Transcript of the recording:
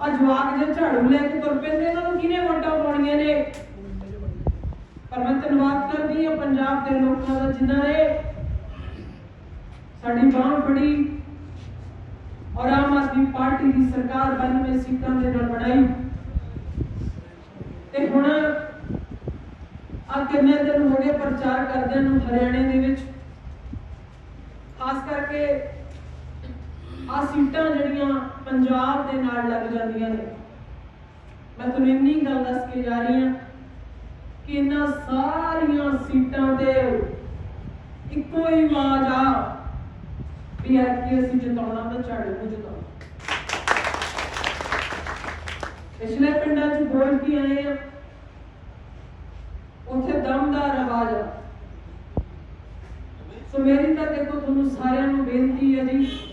ਆ ਜਵਾਕ ਜੇ ਝਾੜੂ ਲੈ ਕੇ ਤੁਰ ਪੈਂਦੇ, ਇਹਨਾਂ ਨੂੰ ਕਿਹਨੇ ਵੋਟਾਂ ਪਾਉਣੀਆਂ ਨੇ? ਪਰ ਮੈਂ ਧੰਨਵਾਦ ਕਰਦੀ ਹਾਂ, ਪੰਜਾਬ ਦੇ ਲੋਕਾਂ ਦਾ ਜਿਨ੍ਹਾਂ ਨੇ ਸਾਡੀ ਬਾਂਹ ਫੜੀ ਔਰ ਆਮ ਆਦਮੀ ਪਾਰਟੀ ਦੀ ਸਰਕਾਰ 92 ਸੀਟਾਂ ਦੇ ਨਾਲ ਬਣਾਈ। ਤੇ ਹੁਣ ਆ ਕਿੰਨੇ ਦਿਨ ਹੋ ਗਏ ਪ੍ਰਚਾਰ ਕਰਦੇ ਨੂੰ ਹਰਿਆਣੇ ਦੇ ਵਿੱਚ, ਖਾਸ ਕਰਕੇ ਆ ਸੀਟਾਂ ਜਿਹੜੀਆਂ ਪੰਜਾਬ ਦੇ ਨਾਲ ਲੱਗ ਜਾਂਦੀਆਂ ਨੇ। ਮੈਂ ਤੁਹਾਨੂੰ ਇੰਨੀ ਗੱਲ ਦੱਸ ਕੇ ਜਾ ਰਹੀ ਹਾਂ ਕਿ ਇਹਨਾਂ ਸਾਰੀਆਂ ਸੀਟਾਂ ਤੇ ਇੱਕੋ ਹੀ ਆਵਾਜ਼ ਆ ਵੀ ਐਤਕੀ ਅਸੀਂ ਜਿਤਾਉਣਾ ਤਾਂ ਝਾੜੂ ਨੂੰ ਜਿਤਾਉਣਾ। ਪਿਛਲੇ ਪਿੰਡਾਂ 'ਚ ਬੋਲ ਕੇ ਆਏ ਆ। ਉੱਥੇ ਦਮਦਾਰ ਆਵਾਜ਼ ਆ। ਸੋ ਮੇਰੀ ਤਾਂ ਦੇਖੋ ਤੁਹਾਨੂੰ ਸਾਰਿਆਂ ਨੂੰ ਬੇਨਤੀ ਹੈ ਜੀ